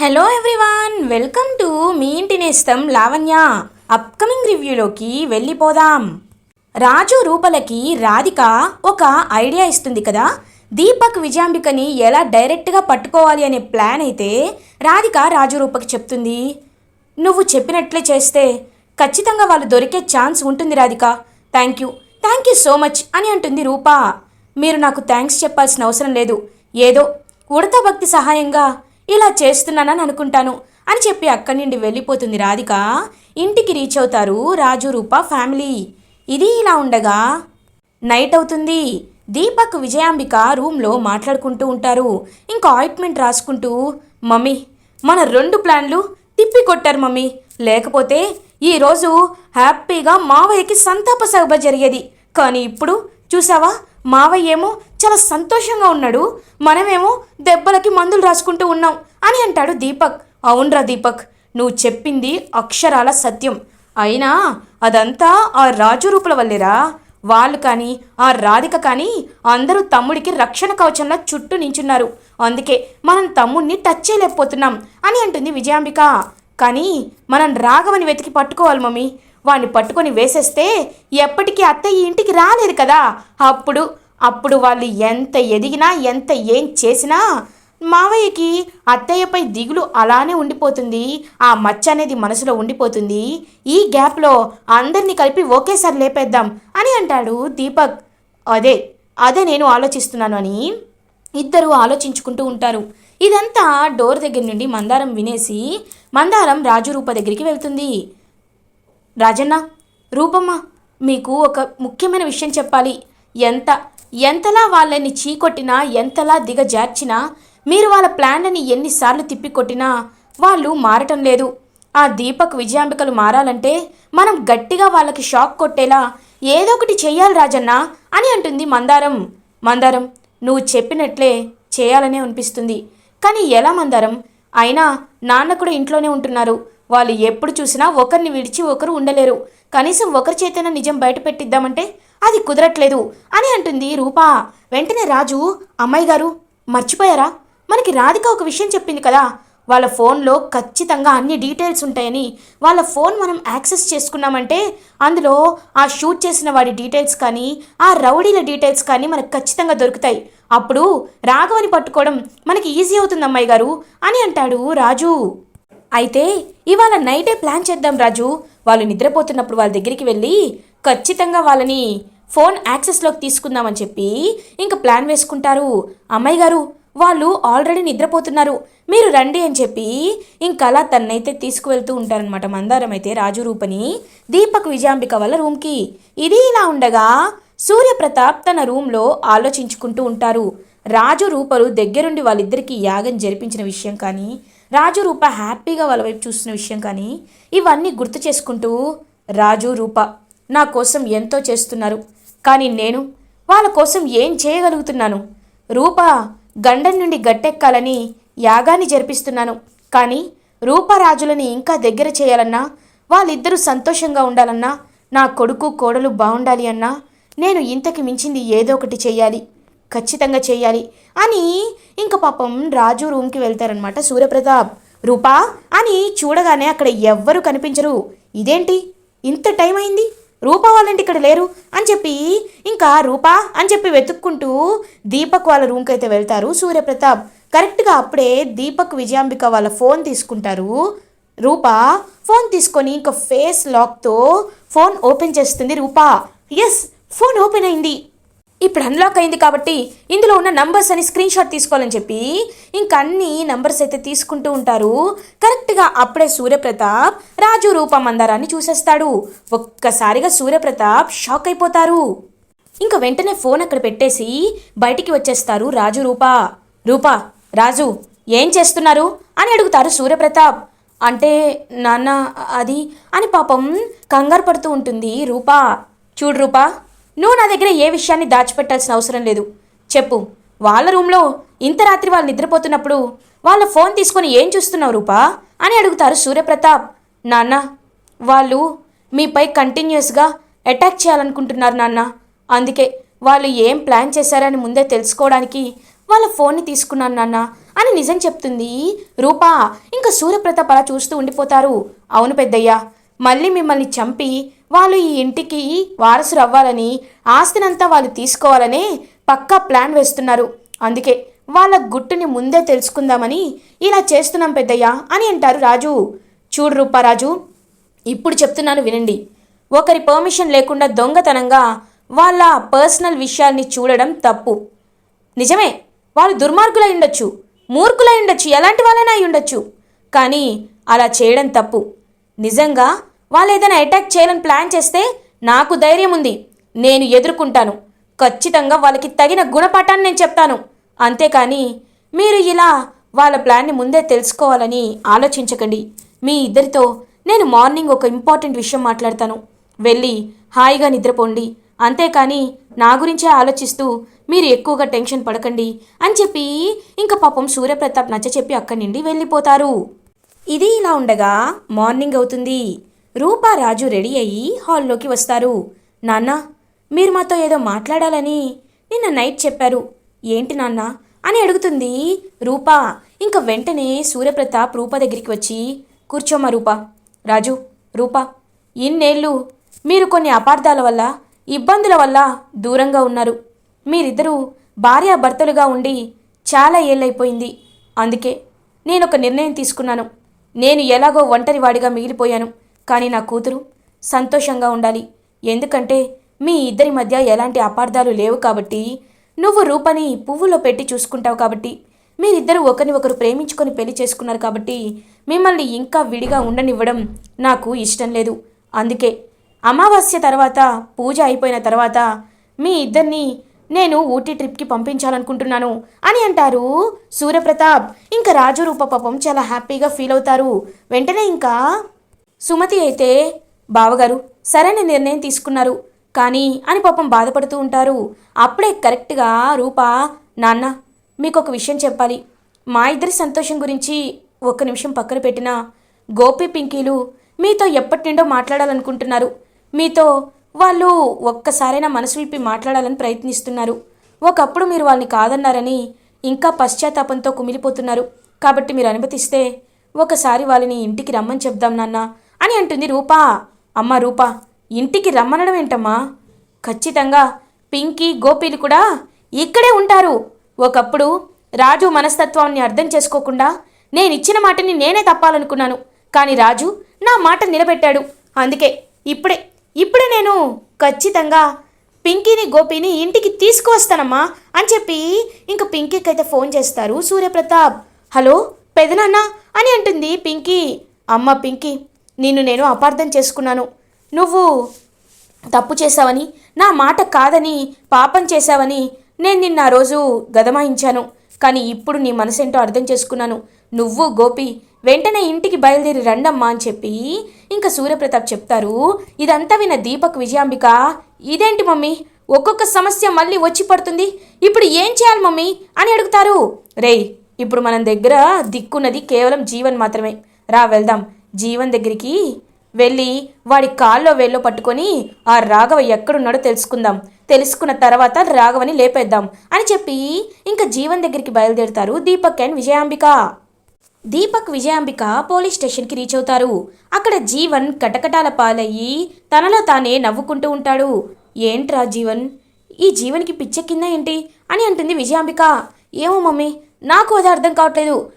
Hello everyone welcome to మీ ఇంటి నేస్తం లావణ్య. అప్కమింగ్ రివ్యూలోకి వెళ్ళిపోదాం. రాజు రూపలకి రాధిక ఒక ఐడియా ఇస్తుంది కదా? దీపక్ విజయాంబికని ఎలా డైరెక్ట్గా పట్టుకోవాలి అనే ప్లాన్ అయితే రాధిక రాజు రూపకి చెప్తుంది. నువ్వు చెప్పినట్లే చేస్తే ఖచ్చితంగా వాళ్ళు దొరికే ఛాన్స్ ఉంటుంది Radhika. Thank you thank you so much అని అంటుంది రూపా. మీరు నాకు థ్యాంక్స్ చెప్పాల్సిన అవసరం లేదు. ఏదో ఉడత భక్తి సహాయంగా ఇలా చేస్తున్నానని అనుకుంటాను అని చెప్పి అక్కడి నుండి వెళ్ళిపోతుంది రాధిక. ఇంటికి రీచ్ అవుతారు రాజు రూప ఫ్యామిలీ ఇది ఇలా ఉండగా నైట్ అవుతుంది. దీపక్ విజయాంబిక రూమ్లో మాట్లాడుకుంటూ ఉంటారు. ఇంకా ఆయింట్మెంట్ రాసుకుంటూ మమ్మీ మన రెండు ప్లాన్లు తిప్పి కొట్టారు మమ్మీ. లేకపోతే ఈరోజు హ్యాపీగా మావయ్యకి సంతాప సభ జరిగేది. కానీ ఇప్పుడు చూసావా? మావయ్య ఏమో చాలా సంతోషంగా ఉన్నాడు. మనమేమో దెబ్బలకి మందులు రాసుకుంటూ ఉన్నాం అని అంటాడు దీపక్. అవునరా దీపక్ నువ్వు చెప్పింది అక్షరాల సత్యం. అయినా అదంతా ఆ రాజు రూపుల వల్లేరా? వాళ్ళు కానీ ఆ రాధిక కానీ అందరూ తమ్ముడికి రక్షణ కవచంలా చుట్టూ నించున్నారు. అందుకే మనం తమ్ముడిని టచ్ చేయలేకపోతున్నాం అని అంటుంది విజయాంబిక. కానీ మనం రాఘవని వెతికి పట్టుకోవాలి మమ్మీ. వాణ్ణి పట్టుకొని వేసేస్తే ఎప్పటికీ అత్తయ్య ఇంటికి రాలేదు కదా. అప్పుడు అప్పుడు వాళ్ళు ఎంత ఎదిగినా ఎంత ఏం చేసినా మావయ్యకి అత్తయ్యపై దిగులు అలానే ఉండిపోతుంది. ఆ మచ్చ అనేది మనసులో ఉండిపోతుంది. ఈ గ్యాప్లో అందరినీ కలిపి ఒకేసారి లేపేద్దాం అని అంటాడు దీపక్. అదే అదే నేను ఆలోచిస్తున్నాను అని ఇద్దరు ఆలోచించుకుంటూ ఉంటారు. ఇదంతా డోర్ దగ్గర నుండి మందారం వినేసి మందారం రాజు రూప దగ్గరికి వెళ్తుంది. రాజన్న రూపమ్మ మీకు ఒక ముఖ్యమైన విషయం చెప్పాలి. ఎంత ఎంతలా వాళ్ళని చీకొట్టినా ఎంతలా దిగజార్చినా మీరు వాళ్ళ ప్లాన్లని ఎన్నిసార్లు తిప్పికొట్టినా వాళ్ళు మారటం లేదు. ఆ దీపక్ విజయాంబికలు మారాలంటే మనం గట్టిగా వాళ్ళకి షాక్ కొట్టేలా ఏదో ఒకటి చెయ్యాలి రాజన్న అని అంటుంది మందారం. మందారం నువ్వు చెప్పినట్లే చేయాలనే అనిపిస్తుంది. కానీ ఎలా మందారం? అయినా నాన్న కూడా ఇంట్లోనే ఉంటున్నారు. వాళ్ళు ఎప్పుడు చూసినా ఒకరిని విడిచి ఒకరు ఉండలేరు. కనీసం ఒకరి చేతన నిజం బయట పెట్టిద్దామంటే అది కుదరట్లేదు అని అంటుంది రూపా. వెంటనే రాజు అమ్మాయి గారు మర్చిపోయారా? మనకి రాధిక ఒక విషయం చెప్పింది కదా. వాళ్ళ ఫోన్లో ఖచ్చితంగా అన్ని డీటెయిల్స్ ఉంటాయని. వాళ్ళ ఫోన్ మనం యాక్సెస్ చేసుకున్నామంటే అందులో ఆ షూట్ చేసిన వాడి డీటెయిల్స్ కానీ ఆ రౌడీల డీటెయిల్స్ కానీ మనకు ఖచ్చితంగా దొరుకుతాయి. అప్పుడు రాఘవని పట్టుకోవడం మనకి ఈజీ అవుతుంది అమ్మాయి గారు అని అంటాడు రాజు. అయితే ఇవాళ నైటే ప్లాన్ చేద్దాం రాజు. వాళ్ళు నిద్రపోతున్నప్పుడు వాళ్ళ దగ్గరికి వెళ్ళి ఖచ్చితంగా వాళ్ళని ఫోన్ యాక్సెస్లోకి తీసుకుందామని చెప్పి ఇంకా ప్లాన్ వేసుకుంటారు. అమ్మాయి గారు వాళ్ళు ఆల్రెడీ నిద్రపోతున్నారు. మీరు రండి అని చెప్పి ఇంకలా అలా తన్నైతే తీసుకువెళ్తూ ఉంటారనమాట మందారం అయితే రాజు రూపని. దీపక్ విజయాంబిక వాళ్ళ రూమ్కి. ఇది ఇలా ఉండగా సూర్యప్రతాప్ తన రూమ్లో ఆలోచించుకుంటూ ఉంటారు. రాజు రూపలు దగ్గరుండి వాళ్ళిద్దరికీ యాగం జరిపించిన విషయం కానీ రాజు రూప హ్యాపీగా వాళ్ళ వైపు చూస్తున్న విషయం కానీ ఇవన్నీ గుర్తు చేసుకుంటూ రాజు రూప నా కోసం ఎంతో చేస్తున్నారు. కానీ నేను వాళ్ళ కోసం ఏం చేయగలుగుతున్నాను? రూప గండం నుండి గట్టెక్కాలని యాగాన్ని జరిపిస్తున్నాను. కానీ రూపరాజులని ఇంకా దగ్గర చేయాలన్నా వాళ్ళిద్దరూ సంతోషంగా ఉండాలన్నా నా కొడుకు కోడలు బాగుండాలి అన్నా నేను ఇంతకు మించింది ఏదో ఒకటి చెయ్యాలి ఖచ్చితంగా చేయాలి. అని ఇంక పాపం రాజు రూమ్కి వెళ్తారనమాట సూర్యప్రతాప్ రూపా అని చూడగానే అక్కడ ఎవ్వరూ కనిపించరు. ఇదేంటి? ఇంత టైం అయింది? రూపా వాళ్ళంటి ఇక్కడ లేరు? అని చెప్పి ఇంకా రూపా అని చెప్పి వెతుక్కుంటూ దీపక్ వాళ్ళ రూమ్కి అయితే వెళ్తారు. సూర్యప్రతాప్ కరెక్ట్గా అప్పుడే దీపక్ విజయాంబిక వాళ్ళ ఫోన్ తీసుకుంటారు. రూపా ఫోన్ తీసుకొని ఇంకా ఫేస్ లాక్తో ఫోన్ ఓపెన్ చేస్తుంది. రూపా ఎస్ ఫోన్ ఓపెన్ అయింది. ఇప్పుడు అన్లాక్ అయింది కాబట్టి ఇందులో ఉన్న నంబర్స్ అని స్క్రీన్ షాట్ తీసుకోవాలని చెప్పి ఇంక అన్ని నంబర్స్ అయితే తీసుకుంటూ ఉంటారు. కరెక్ట్గా అప్పుడే సూర్యప్రతాప్ రాజు రూప మందారాన్ని చూసేస్తాడు. ఒక్కసారిగా సూర్యప్రతాప్ షాక్ అయిపోతారు. ఇంకా వెంటనే ఫోన్ అక్కడ పెట్టేసి బయటికి వచ్చేస్తారు రాజు రూప. రూపా రాజు ఏం చేస్తున్నారు? అని అడుగుతారు సూర్యప్రతాప్. అంటే నాన్న అది అని పాపం కంగారు పడుతూ ఉంటుంది రూపా. చూడు రూపా నువ్వు నా దగ్గర ఏ విషయాన్ని దాచిపెట్టాల్సిన అవసరం లేదు. చెప్పు. వాళ్ళ రూమ్లో ఇంత రాత్రి వాళ్ళు నిద్రపోతున్నప్పుడు వాళ్ళ ఫోన్ తీసుకొని ఏం చూస్తున్నావు రూపా? అని అడుగుతారు సూర్యప్రతాప్. నాన్న వాళ్ళు మీపై కంటిన్యూస్గా అటాక్ చేయాలనుకుంటున్నారు నాన్న. అందుకే వాళ్ళు ఏం ప్లాన్ చేశారని ముందే తెలుసుకోవడానికి వాళ్ళ ఫోన్ని తీసుకున్నాను నాన్న అని నిజం చెప్తుంది రూపా. ఇంకా సూర్యప్రతాప్ అలా చూస్తూ ఉండిపోతారు. అవును పెద్దయ్యా మళ్ళీ మిమ్మల్ని చంపి వాళ్ళు ఈ ఇంటికి వారసులు అవ్వాలని ఆస్తినంతా వాళ్ళు తీసుకోవాలనే పక్కా ప్లాన్ వేస్తున్నారు. అందుకే వాళ్ళ గుట్టుని ముందే తెలుసుకుందామని ఇలా చేస్తున్నాం పెద్దయ్యా అని అంటారు రాజు. చూడు రూపారాజు ఇప్పుడు చెప్తున్నాను వినండి. ఒకరి పర్మిషన్ లేకుండా దొంగతనంగా వాళ్ళ పర్సనల్ విషయాల్ని చూడడం తప్పు. నిజమే వాళ్ళు దుర్మార్గులై ఉండొచ్చు మూర్ఖులై ఉండొచ్చు ఎలాంటి వాళ్ళైనా అయి ఉండొచ్చు. కానీ అలా చేయడం తప్పు. నిజంగా వాళ్ళు ఏదైనా అటాక్ చేయాలని ప్లాన్ చేస్తే నాకు ధైర్యం ఉంది. నేను ఎదుర్కొంటాను. ఖచ్చితంగా వాళ్ళకి తగిన గుణపాఠాన్ని నేను చెప్తాను. అంతేకాని మీరు ఇలా వాళ్ళ ప్లాన్ని ముందే తెలుసుకోవాలని ఆలోచించకండి. మీ ఇద్దరితో నేను మార్నింగ్ ఒక ఇంపార్టెంట్ విషయం మాట్లాడతాను. వెళ్ళి హాయిగా నిద్రపోండి. అంతేకాని నా గురించే ఆలోచిస్తూ మీరు ఎక్కువగా టెన్షన్ పడకండి అని చెప్పి ఇంకా పాపం సూర్యప్రతాప్ నచ్చ చెప్పి అక్కడి నుండి వెళ్ళిపోతారు. ఇది ఇలా ఉండగా మార్నింగ్ అవుతుంది. రూపా రాజు రెడీ అయ్యి హాల్లోకి వస్తారు. నాన్న మీరు మాతో ఏదో మాట్లాడాలని నిన్న నైట్ చెప్పారు. ఏంటి నాన్న అని అడుగుతుంది రూపా. ఇంకా వెంటనే సూర్యప్రతాప్ రూప దగ్గరికి వచ్చి కూర్చోమా రూపా. రాజు రూపా ఇన్నేళ్ళు మీరు కొన్ని అపార్థాల వల్ల ఇబ్బందుల వల్ల దూరంగా ఉన్నారు. మీరిద్దరూ భార్యాభర్తలుగా ఉండి చాలా ఏళ్ళైపోయింది. అందుకే నేను ఒక నిర్ణయం తీసుకున్నాను. నేను ఎలాగో ఒంటరివాడిగా మిగిలిపోయాను. కానీ నా కూతురు సంతోషంగా ఉండాలి. ఎందుకంటే మీ ఇద్దరి మధ్య ఎలాంటి అపార్థాలు లేవు కాబట్టి నువ్వు రూపని పువ్వులో పెట్టి చూసుకుంటావు కాబట్టి మీరిద్దరూ ఒకరిని ఒకరు ప్రేమించుకొని పెళ్ళి చేసుకున్నారు కాబట్టి మిమ్మల్ని ఇంకా విడిగా ఉండనివ్వడం నాకు ఇష్టం లేదు. అందుకే అమావాస్య తర్వాత పూజ అయిపోయిన తర్వాత మీ ఇద్దరిని నేను ఊటీ ట్రిప్కి పంపించాలనుకుంటున్నాను అని అంటారు సూర్యప్రతాప్ ఇంకా రాజు రూప పాపం చాలా హ్యాపీగా ఫీల్ అవుతారు. వెంటనే ఇంకా సుమతి అయితే బావగారు సరైన నిర్ణయం తీసుకున్నారు. కానీ అని పాపం బాధపడుతూ ఉంటారు. అప్పుడే కరెక్ట్గా రూప నాన్న మీకు ఒక విషయం చెప్పాలి. మా ఇద్దరి సంతోషం గురించి ఒక్క నిమిషం పక్కన పెట్టిన గోపి పింకీలు మీతో ఎప్పటి నుండో మాట్లాడాలనుకుంటున్నారు. మీతో వాళ్ళు ఒక్కసారైనా మనసు విప్పి మాట్లాడాలని ప్రయత్నిస్తున్నారు. ఒకప్పుడు మీరు వాళ్ళని కాదన్నారని ఇంకా పశ్చాత్తాపంతో కుమిలిపోతున్నారు. కాబట్టి మీరు అనుమతిస్తే ఒకసారి వాళ్ళని ఇంటికి రమ్మని చెప్దాం నాన్న. అని అంటుంది రూపా. అమ్మ రూపా ఇంటికి రమ్మనడం ఏంటమ్మా? ఖచ్చితంగా. పింకీ గోపీలు కూడా ఇక్కడే ఉంటారు. ఒకప్పుడు రాజు మనస్తత్వాన్ని అర్థం చేసుకోకుండా నేను ఇచ్చిన మాటని నేనే తప్పాలనుకున్నాను. కానీ రాజు నా మాట నిలబెట్టాడు. అందుకే ఇప్పుడే ఇప్పుడే నేను ఖచ్చితంగా పింకీని గోపిని ఇంటికి తీసుకువస్తానమ్మా అని చెప్పి ఇంక పింకీకి అయితే ఫోన్ చేస్తారు సూర్యప్రతాప్. హలో పెదనాన్న అని అంటుంది పింకీ. అమ్మ పింకీ నిన్ను నేను అపార్థం చేసుకున్నాను. నువ్వు తప్పు చేశావని నా మాట కాదని పాపం చేశావని నేను నిన్న ఆ రోజు గదమాయించాను. కానీ ఇప్పుడు నీ మనసేంటో అర్థం చేసుకున్నాను. నువ్వు గోపి వెంటనే ఇంటికి బయలుదేరి రండమ్మా అని చెప్పి ఇంకా సూర్యప్రతాప్ చెప్తారు. ఇదంతా విన దీపక్ విజయాంబిక ఇదేంటి మమ్మీ? ఒక్కొక్క సమస్య మళ్ళీ వచ్చి పడుతుంది. ఇప్పుడు ఏం చేయాలి మమ్మీ? అని అడుగుతారు. రేయ్ ఇప్పుడు మనం దగ్గర దిక్కున్నది కేవలం జీవన్ మాత్రమే. రా వెళ్దాం. జీవన్ దగ్గరికి వెళ్ళి వాడి కాల్లో వేల్లో పట్టుకొని ఆ రాఘవ ఎక్కడున్నాడో తెలుసుకుందాం. తెలుసుకున్న తర్వాత రాఘవని లేపేద్దాం అని చెప్పి ఇంకా జీవన్ దగ్గరికి బయలుదేరుతారు దీపక్ అండ్ విజయాంబిక. దీపక్ విజయాంబిక పోలీస్ స్టేషన్కి రీచ్ అవుతారు. అక్కడ జీవన్ కటకటాల పాలయ్యి తనలో తానే నవ్వుకుంటూ ఉంటాడు. ఏంట్రా జీవన్? ఈ జీవన్కి పిచ్చెక్కిందా ఏంటి? అని అంటుంది విజయాంబిక. ఏమో మమ్మీ నాకు అది అర్థం కావట్లేదు.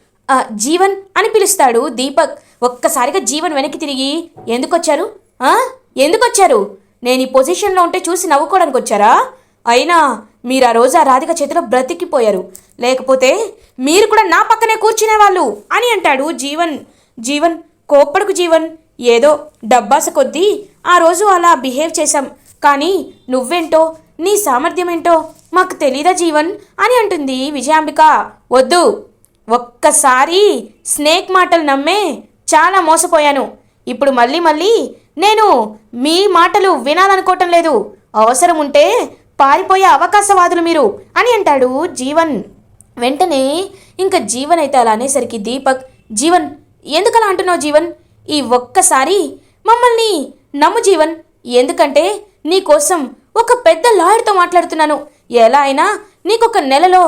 జీవన్ అని పిలుస్తాడు దీపక్. ఒక్కసారిగా జీవన్ వెనక్కి తిరిగి ఎందుకొచ్చారు? ఎందుకొచ్చారు? నేను ఈ పొజిషన్లో ఉంటే చూసి నవ్వుకోవడానికి వచ్చారా? అయినా మీరు ఆ రోజు ఆ రాధిక చేతిలో బ్రతికిపోయారు. లేకపోతే మీరు కూడా నా పక్కనే కూర్చునేవాళ్ళు అని అంటాడు జీవన్. జీవన్ కోప్పడుకు జీవన్ ఏదో డబ్బాస కొద్దీ ఆ రోజు అలా బిహేవ్ చేశాం. కానీ నువ్వేంటో నీ సామర్థ్యం ఏంటో మాకు తెలీదా జీవన్? అని అంటుంది విజయాంబిక. వద్దు ఒక్కసారి స్నేక్ మాటలు నమ్మే చాలా మోసపోయాను. ఇప్పుడు మళ్ళీ మళ్ళీ నేను మీ మాటలు వినాలనుకోవటం లేదు. అవసరం ఉంటే పారిపోయే అవకాశవాదులు మీరు అని అంటాడు జీవన్. వెంటనే ఇంకా జీవన్ అయితే అలా అనేసరికి దీపక్ జీవన్ ఎందుకలా అంటున్నావు జీవన్? ఈ ఒక్కసారి మమ్మల్ని నమ్ము జీవన్. ఎందుకంటే నీకోసం ఒక పెద్ద లాయర్తో మాట్లాడుతున్నాను. ఎలా అయినా నీకొక నెలలో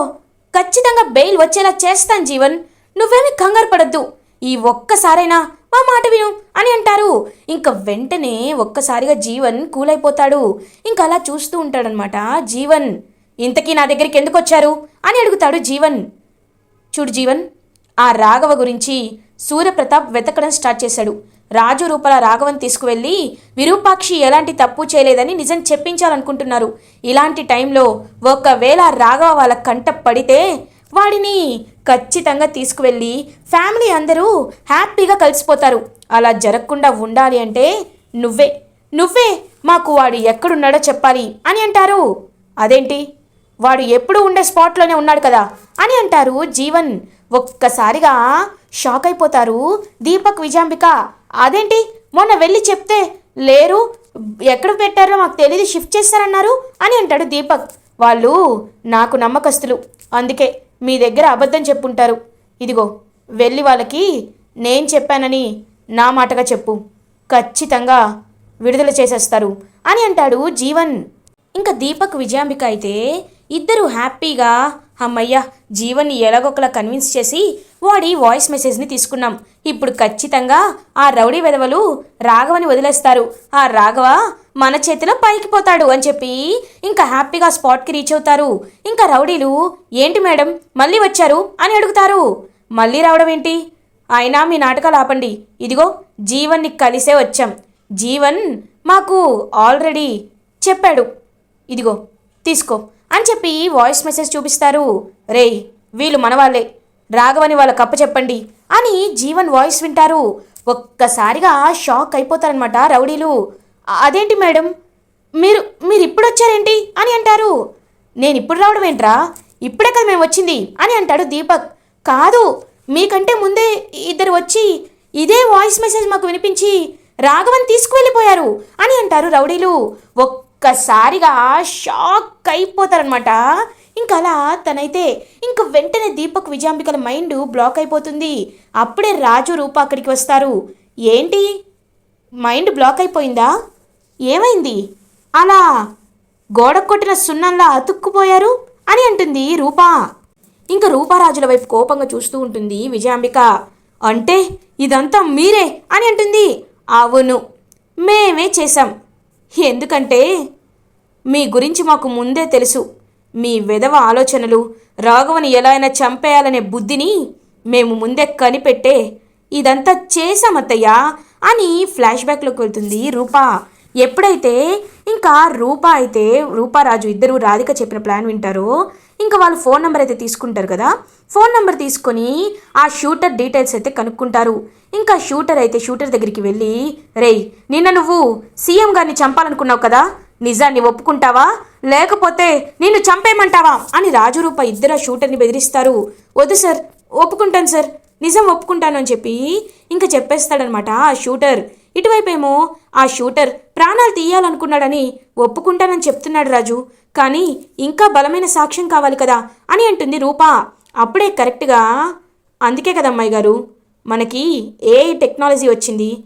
ఖచ్చితంగా బెయిల్ వచ్చేలా చేస్తాను జీవన్. నువ్వేమి కంగారు పడద్దు. ఈ ఒక్కసారైనా మా మాట విను అని అంటారు. ఇంకా వెంటనే ఒక్కసారిగా జీవన్ కూలైపోతాడు. ఇంకా అలా చూస్తూ ఉంటాడనమాట జీవన్. ఇంతకీ నా దగ్గరికి ఎందుకు వచ్చారు? అని అడుగుతాడు జీవన్. చూడు జీవన్ ఆ రాఘవ గురించి సూర్యప్రతాప్ వెతకడం స్టార్ట్ చేశాడు. రాజు రూపల రాఘవన్ తీసుకువెళ్ళి విరూపాక్షి ఎలాంటి తప్పు చేయలేదని నిజం చెప్పించాలనుకుంటున్నారు. ఇలాంటి టైంలో ఒకవేళ రాఘవ వాళ్ళ కంట పడితే వాడిని ఖచ్చితంగా తీసుకువెళ్ళి ఫ్యామిలీ అందరూ హ్యాపీగా కలిసిపోతారు. అలా జరగకుండా ఉండాలి అంటే నువ్వే. నువ్వే మాకు వాడు ఎక్కడున్నాడో చెప్పాలి అని అంటారు. అదేంటి? వాడు ఎప్పుడు ఉండే స్పాట్లోనే ఉన్నాడు కదా అని అంటారు జీవన్. ఒక్కసారిగా షాక్ అయిపోతారు దీపక్ విజాంబిక. అదేంటి? మొన్న వెళ్ళి చెప్తే లేరు ఎక్కడ పెట్టారో మాకు తెలియదు షిఫ్ట్ చేస్తారన్నారు అని అంటాడు దీపక్. వాళ్ళు నాకు నమ్మకస్తులు. అందుకే మీ దగ్గర అబద్ధం చెప్పుంటారు. ఇదిగో వెళ్ళి వాళ్ళకి నేను చెప్పానని నా మాటగా చెప్పు. ఖచ్చితంగా విడుదల చేసేస్తారు అని అంటాడు జీవన్. ఇంకా దీపక్ విజయాంబిక అయితే ఇద్దరు హ్యాపీగా అమ్మయ్యా జీవన్ని ఎలాగొకలా కన్విన్స్ చేసి వాడి వాయిస్ మెసేజ్ని తీసుకున్నాం. ఇప్పుడు ఖచ్చితంగా ఆ రౌడీ వెధవలు రాఘవని వదిలేస్తారు. ఆ రాఘవ మన చేతిలో పైకి పోతాడు అని చెప్పి ఇంకా హ్యాపీగా స్పాట్కి రీచ్ అవుతారు. ఇంకా రౌడీలు ఏంటి మేడం మళ్ళీ వచ్చారు? అని అడుగుతారు. మళ్ళీ రావడం ఏంటి? అయినా మీ నాటకాలు ఆపండి. ఇదిగో జీవన్ని కలిసే వచ్చాం. జీవన్ మాకు ఆల్రెడీ చెప్పాడు. ఇదిగో తీసుకో. అని చెప్పి వాయిస్ మెసేజ్ చూపిస్తారు. రేయ్ వీళ్ళు మనవాళ్ళే. రాఘవని వాళ్ళ కప్ప చెప్పండి అని జీవన్ వాయిస్ వింటారు. ఒక్కసారిగా షాక్ అయిపోతారనమాట రౌడీలు. అదేంటి మేడం? మీరు మీరు ఇప్పుడు వచ్చారేంటి అని అంటారు. నేను ఇప్పుడు రావడం ఏంట్రా? ఇప్పుడే కదా మేము వచ్చింది అని అంటాడు దీపక్. కాదు మీకంటే ముందే ఇద్దరు వచ్చి ఇదే వాయిస్ మెసేజ్ మాకు వినిపించి రాఘవన్ తీసుకువెళ్ళిపోయారు అని అంటారు రౌడీలు. ఒక్కసారిగా షాక్ అయిపోతారనమాట ఇంకా అలా తనైతే ఇంక వెంటనే దీపక్ విజయాంబికల మైండ్ బ్లాక్ అయిపోతుంది. అప్పుడే రాజు రూప అక్కడికి వస్తారు. ఏంటి? మైండ్ బ్లాక్ అయిపోయిందా? ఏమైంది? అలా గోడ కొట్టిన సున్నంలా అతుక్కుపోయారు అని అంటుంది రూపా. ఇంకా రూపారాజుల వైపు కోపంగా చూస్తూ ఉంటుంది విజయాంబిక అంటే ఇదంతా మీరే అని అంటుంది. అవును మేమే చేశాం. ఎందుకంటే మీ గురించి మాకు ముందే తెలుసు. మీ విధవ ఆలోచనలు రాఘవని ఎలా అయినా చంపేయాలనే బుద్ధిని మేము ముందే కనిపెట్టే ఇదంతా చేశామత్తయ్యా అని ఫ్లాష్ బ్యాక్లోకి వెళ్తుంది రూపా. ఎప్పుడైతే ఇంకా రూపా అయితే రూపారాజు ఇద్దరు రాధిక చెప్పిన ప్లాన్ వింటారో ఇంకా వాళ్ళు ఫోన్ నెంబర్ అయితే తీసుకుంటారు కదా. ఫోన్ నెంబర్ తీసుకొని ఆ షూటర్ డీటెయిల్స్ అయితే కనుక్కుంటారు. ఇంకా షూటర్ అయితే షూటర్ దగ్గరికి వెళ్ళి రేయ్ నిన్న నువ్వు సీఎం గారిని చంపాలనుకున్నావు కదా నిజాన్ని ఒప్పుకుంటావా? లేకపోతే నిన్ను చంపేయమంటావా? అని రాజురూప ఇద్దరు షూటర్ని బెదిరిస్తారు. వద్దు సార్ ఒప్పుకుంటాను సార్. నిజం ఒప్పుకుంటాను అని చెప్పి ఇంకా చెప్పేస్తాడనమాట ఆ షూటర్. ఇటువైపేమో ఆ షూటర్ ప్రాణాలు తీయాలనుకున్నాడని ఒప్పుకుంటానని చెప్తున్నాడు రాజు. కానీ ఇంకా బలమైన సాక్ష్యం కావాలి కదా అని అంటుంది రూపా. అప్పుడే కరెక్ట్గా అందుకే కదా అమ్మాయి గారు మనకి ఏ టెక్నాలజీ వచ్చింది?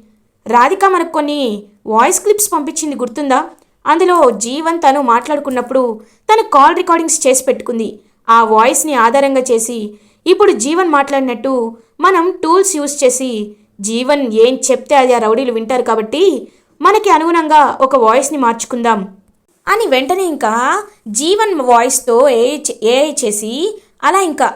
రాధిక మనకు కొన్ని వాయిస్ క్లిప్స్ పంపించింది గుర్తుందా? అందులో జీవన్ తను మాట్లాడుకున్నప్పుడు తను కాల్ రికార్డింగ్స్ చేసి పెట్టుకుంది. ఆ వాయిస్ని ఆధారంగా చేసి ఇప్పుడు జీవన్ మాట్లాడినట్టు మనం టూల్స్ యూస్ చేసి జీవన్ ఏం చెప్తే అది ఆ రౌడీలు వింటారు కాబట్టి మనకి అనుగుణంగా ఒక వాయిస్ని మార్చుకుందాం. అని వెంటనే ఇంకా జీవన్ వాయిస్తో ఏ ఏఐ చేసి అలా ఇంకా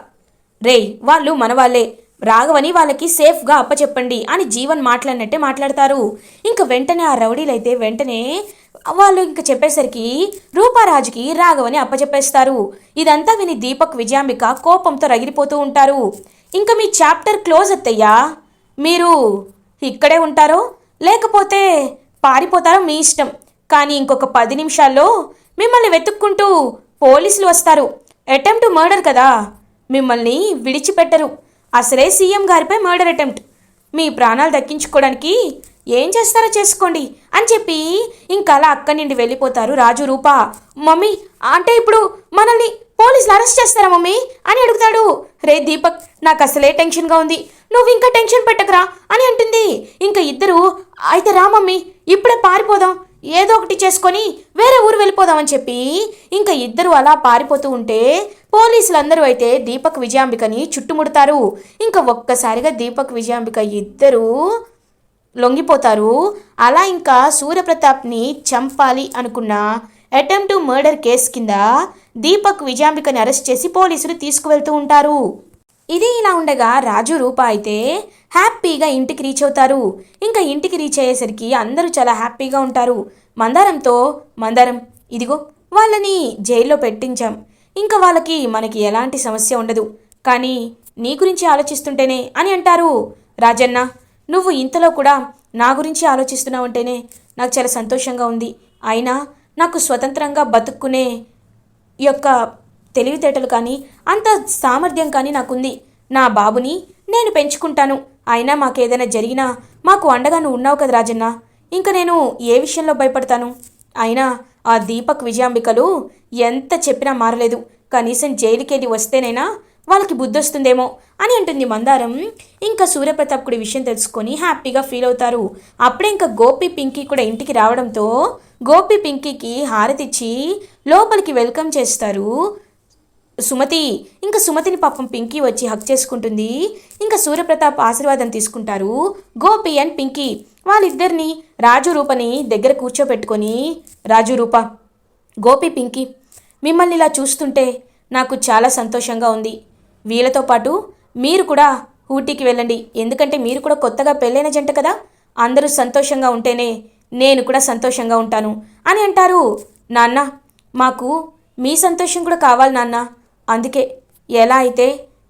రేయ్ వాళ్ళు మన వాళ్ళే రాఘవని వాళ్ళకి సేఫ్గా అప్పచెప్పండి అని జీవన్ మాట్లాడినట్టే మాట్లాడతారు. ఇంకా వెంటనే ఆ రౌడీలైతే వెంటనే వాళ్ళు ఇంకా చెప్పేసరికి రూపారాజుకి రాఘవని అప్పచెప్పేస్తారు. ఇదంతా విని దీపక్ విజయాంబిక కోపంతో రగిలిపోతూ ఉంటారు. ఇంకా మీ చాప్టర్ క్లోజ్ అత్తయ్యా? మీరు ఇక్కడే ఉంటారో? లేకపోతే పారిపోతారో మీ ఇష్టం. కానీ ఇంకొక పది నిమిషాల్లో మిమ్మల్ని వెతుక్కుంటూ పోలీసులు వస్తారు. అటెంప్ట్ మర్డర్ కదా. మిమ్మల్ని విడిచిపెట్టరు. అసలే సీఎం గారిపై మర్డర్ అటెంప్ట్ మీ ప్రాణాలు దక్కించుకోవడానికి ఏం చేస్తారో చేసుకోండి అని చెప్పి ఇంకలా అలా అక్కడి నుండి వెళ్ళిపోతారు రాజు రూప. మమ్మీ అంటే ఇప్పుడు మనల్ని పోలీసులు అరెస్ట్ చేస్తారా మమ్మీ? అని అడుగుతాడు. రే దీపక్ నాకు అసలే టెన్షన్గా ఉంది. నువ్వు ఇంకా టెన్షన్ పెట్టకరా అని అంటుంది. ఇంకా ఇద్దరు అయితే రా మమ్మీ ఇప్పుడే పారిపోదాం. ఏదో ఒకటి చేసుకొని వేరే ఊరు వెళ్ళిపోదామని చెప్పి ఇంకా ఇద్దరు అలా పారిపోతూ ఉంటే పోలీసులందరూ అయితే దీపక్ విజయాంబికని చుట్టుముడతారు. ఇంకా ఒక్కసారిగా దీపక్ విజయాంబిక ఇద్దరూ లొంగిపోతారు. అలా ఇంకా సూర్యప్రతాప్ని చంపాలి అనుకున్న అటెంప్ట్ మర్డర్ కేసు కింద దీపక్ విజయాంబికని అరెస్ట్ చేసి పోలీసులు తీసుకువెళ్తూ ఉంటారు. ఇది ఇలా ఉండగా రాజు రూప అయితే హ్యాపీగా ఇంటికి రీచ్ అవుతారు. ఇంకా ఇంటికి రీచ్ అయ్యేసరికి అందరూ చాలా హ్యాపీగా ఉంటారు. మందారంతో మందారం ఇదిగో వాళ్ళని జైల్లో పెట్టించాం. ఇంకా వాళ్ళకి మనకి ఎలాంటి సమస్య ఉండదు. కానీ నీ గురించి ఆలోచిస్తుంటేనే అని అంటారు. రాజన్న నువ్వు ఇంతలో కూడా నా గురించి ఆలోచిస్తున్నావంటేనే నాకు చాలా సంతోషంగా ఉంది. అయినా నాకు స్వతంత్రంగా బతుక్కునే యొక్క తెలివితేటలు కానీ అంత సామర్థ్యం కానీ నాకుంది. నా బాబుని నేను పెంచుకుంటాను. అయినా మాకేదైనా జరిగినా మాకు అండగా నువ్వు ఉన్నావు కదా రాజన్న. ఇంకా నేను ఏ విషయంలో భయపడతాను? అయినా ఆ దీపక్ విజయాంబికలు ఎంత చెప్పినా మారలేదు. కనీసం జైలుకెళ్ళి వస్తేనైనా వాళ్ళకి బుద్ధి వస్తుందేమో అని అంటుంది మందారం. ఇంకా సూర్యప్రతాప్కుడి విషయం తెలుసుకొని హ్యాపీగా ఫీల్ అవుతారు. అప్పుడే ఇంకా గోపి పింకీ కూడా ఇంటికి రావడంతో గోపి పింకీకి హారతిచ్చి లోపలికి వెల్కమ్ చేస్తారు. సుమతి ఇంకా సుమతిని పాపం పింకీ వచ్చి హక్ చేసుకుంటుంది. ఇంకా సూర్యప్రతాప్ ఆశీర్వాదం తీసుకుంటారు. గోపి అండ్ పింకీ వాళ్ళిద్దరిని రాజు రూపని దగ్గర కూర్చోపెట్టుకొని రాజు రూప గోపి పింకీ మిమ్మల్ని ఇలా చూస్తుంటే నాకు చాలా సంతోషంగా ఉంది. వీళ్ళతో పాటు మీరు కూడా ఊటీకి వెళ్ళండి. ఎందుకంటే మీరు కూడా కొత్తగా పెళ్ళైన జంట కదా. అందరూ సంతోషంగా ఉంటేనే నేను కూడా సంతోషంగా ఉంటాను. అని అంటారు నాన్న. మాకు మీ సంతోషం కూడా కావాలి నాన్న. అందుకే ఎలా అయితే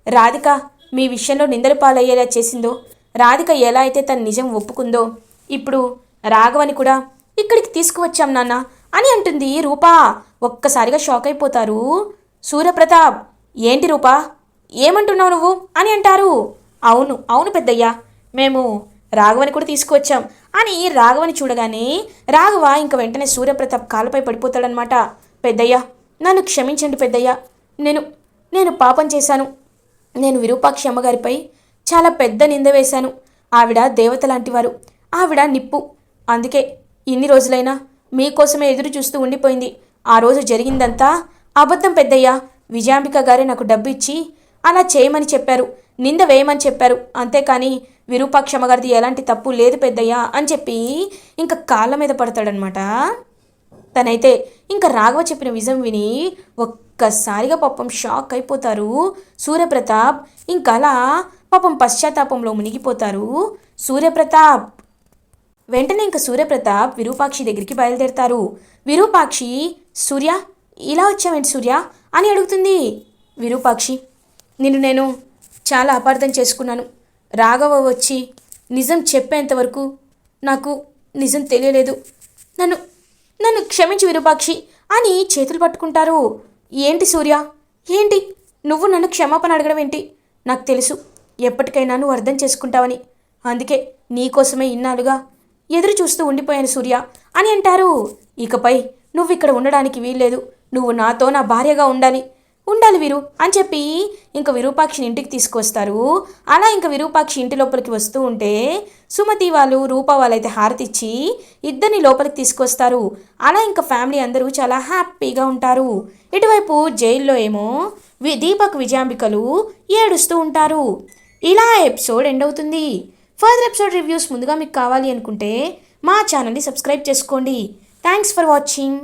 రాధిక మీ విషయంలో నిందలు పాలయ్యేలా చేసిందో రాధిక ఎలా అయితే తన నిజం ఒప్పుకుందో ఇప్పుడు రాఘవని కూడా ఇక్కడికి తీసుకువచ్చాం నాన్న అని అంటుంది రూపా. ఒక్కసారిగా షాక్ అయిపోతారు. సూర్యప్రతాప్ ఏంటి రూపా? ఏమంటున్నావు నువ్వు? అని అంటారు. అవును అవును పెద్దయ్యా. మేము రాఘవని కూడా తీసుకువచ్చాం అని రాఘవని చూడగానే రాఘవ ఇంక వెంటనే సూర్యప్రతాప్ కాలపై పడిపోతాడనమాట పెద్దయ్యా నన్ను క్షమించండి పెద్దయ్య. నేను నేను పాపం చేశాను. నేను విరూపాక్షి అమ్మగారిపై చాలా పెద్ద నింద వేశాను. ఆవిడ దేవత లాంటివారు. ఆవిడ నిప్పు. అందుకే ఇన్ని రోజులైనా మీకోసమే ఎదురు చూస్తూ ఉండిపోయింది. ఆ రోజు జరిగిందంతా అబద్ధం పెద్దయ్యా. విజయాంబిక గారే నాకు డబ్బు ఇచ్చి అలా చేయమని చెప్పారు. నింద వేయమని చెప్పారు. అంతేకాని విరూపాక్షమ్మ గారిది ఎలాంటి తప్పు లేదు పెద్దయ్యా అని చెప్పి ఇంకా కాళ్ళ మీద పడతాడనమాట తనైతే. ఇంకా రాఘవ చెప్పిన విజం విని ఒక్కసారిగా పాపం షాక్ అయిపోతారు. సూర్యప్రతాప్ ఇంకలా పాపం పశ్చాత్తాపంలో మునిగిపోతారు. సూర్యప్రతాప్! వెంటనే ఇంకా సూర్యప్రతాప్ విరూపాక్షి దగ్గరికి బయలుదేరతారు. విరూపాక్షి సూర్య ఇలా వచ్చావేంటి సూర్య? అని అడుగుతుంది విరూపాక్షి. నిన్ను నేను చాలా అపార్థం చేసుకున్నాను. రాఘవ వచ్చి నిజం చెప్పేంతవరకు నాకు నిజం తెలియలేదు. నన్ను నన్ను క్షమించి విరూపాక్షి అని చేతులు పట్టుకుంటారు. ఏంటి సూర్య? ఏంటి? నువ్వు నన్ను క్షమాపణ అడగడం ఏంటి? నాకు తెలుసు. ఎప్పటికైనా నువ్వు అర్థం చేసుకుంటావని. అందుకే నీకోసమే ఇన్నాళ్ళుగా ఎదురు చూస్తూ ఉండిపోయాను సూర్య అని అంటారు. ఇకపై నువ్వు ఇక్కడ ఉండడానికి వీల్లేదు. నువ్వు నాతో నా భార్యగా ఉండాలి. ఉండాలి వీరు అని చెప్పి ఇంక విరూపాక్షిని ఇంటికి తీసుకొస్తారు అలా ఇంక విరూపాక్షి ఇంటి లోపలికి వస్తూ ఉంటే సుమతి వాళ్ళు రూప వాళ్ళైతే హారతిచ్చి ఇద్దరిని లోపలికి తీసుకొస్తారు అలా ఇంక ఫ్యామిలీ అందరూ చాలా హ్యాపీగా ఉంటారు. ఇటువైపు జైల్లో ఏమో వి దీపక్ విజయాంబికలు ఏడుస్తూ ఉంటారు. ఇలా ఎపిసోడ్ ఎండ్ అవుతుంది. ఫర్దర్ ఎపిసోడ్ రివ్యూస్ ముందుగా మీకు కావాలి అనుకుంటే మా ఛానల్ని సబ్స్క్రైబ్ చేసుకోండి. Thanks for watching.